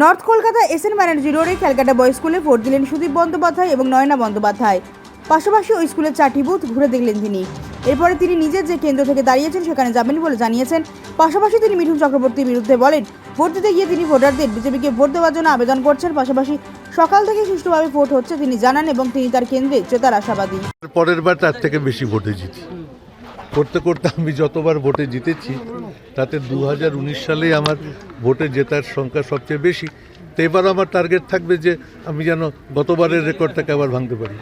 North Kolkata S N Banerjee রোডে Calcutta boys স্কুলে vote দিলেন সুদীপ বন্দ্যোপাধ্যায় এবং নয়না বন্দ্যোপাধ্যায়। পাশাপাশি ওই স্কুলের চারটি বুথ ঘুরে দেখলেন তিনি। এরপরে তিনি নিজের যে কেন্দ্র থেকে দাঁড়িয়েছেন সেখানে যাবেন বলে জানিয়েছেন। পাশাপাশি তিনি মিঠুন চক্রবর্তীর বিরুদ্ধে বলেন, ভোট দিতে গিয়ে তিনি ভোটারদের বিজেপিকে ভোট দেওয়ার জন্য আবেদন করছেন। পাশাপাশি সকাল থেকে সুষ্ঠুভাবে ভোট হচ্ছে তিনি জানান এবং তিনি তার কেন্দ্রে জেতার আশাবাদী। পরের বার তার থেকে বেশি ভোটে জিতি। করতে করতে আমি যতবার ভোটে জিতেছি তাতে দু হাজার সালে আমার ভোটে জেতার সংখ্যা সবচেয়ে বেশি। তো এবার আমার টার্গেট থাকবে যে আমি যেন গতবারের রেকর্ডটাকে আবার ভাঙতে পারি।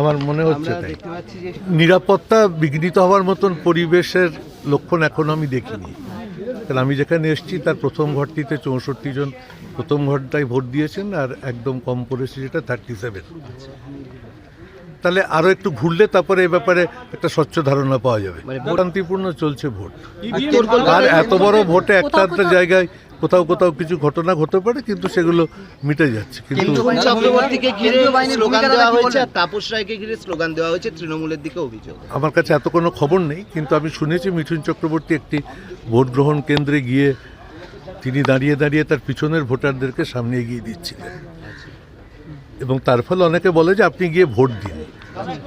আমার মনে হচ্ছে তাই। নিরাপত্তা বিঘ্নিত হওয়ার মতন পরিবেশের লক্ষণ এখন আমি দেখিনি। কারণ আমি যেখানে এসেছি তার প্রথম ঘরটিতে চৌষট্টি জন প্রথম ঘরটায় ভোট দিয়েছেন আর একদম কম পড়েছে যেটা থার্টি সেভেন তাহলে আরও একটু ঘুরলে তারপরে এ ব্যাপারে একটা স্বচ্ছ ধারণা পাওয়া যাবে। শান্তিপূর্ণ চলছে ভোট। আর এত বড় ভোটে একটা একটা জায়গায় কোথাও কোথাও কিছু ঘটনা ঘটতে পারে কিন্তু সেগুলো মিটে যাচ্ছে। কিন্তু মিঠুন চক্রবর্তীকে ঘিরে স্লোগান দেওয়া হয়েছে আর তাপস রায়কে ঘিরে স্লোগান দেওয়া হয়েছে তৃণমূলের দিকে অভিযোগ। আমার কাছে এত কোনো খবর নেই কিন্তু আমি শুনেছি মিঠুন চক্রবর্তী একটি ভোট গ্রহণ কেন্দ্রে গিয়ে তিনি দাঁড়িয়ে দাঁড়িয়ে তার পিছনের ভোটারদেরকে সামনে এগিয়ে দিচ্ছিলেন। এবং তার ফলে অনেকে বলে যে আপনি গিয়ে ভোট দিন।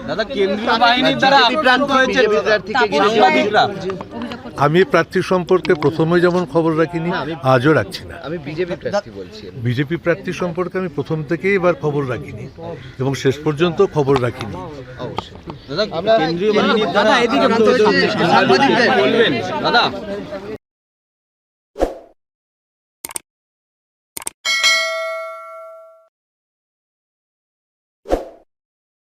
দাদা কেন্দ্রীয় বাহিনীর দ্বারা আক্রান্ত হয়েছে বিজেপি প্রার্থীকে ঘিরে সাংবাদিকরা আমি প্রার্থী সম্পর্কে প্রথমে যেমন খবর রাখিনি আজও রাখছি না। আমি বিজেপি প্রার্থী বলছি। বিজেপি প্রার্থী সম্পর্কে আমি প্রথম থেকেই এবার খবর রাখিনি এবং শেষ পর্যন্ত খবর রাখিনি। অবশ্যই। দাদা কেন্দ্রীয় বাহিনীর দ্বারা বলবেন। দাদা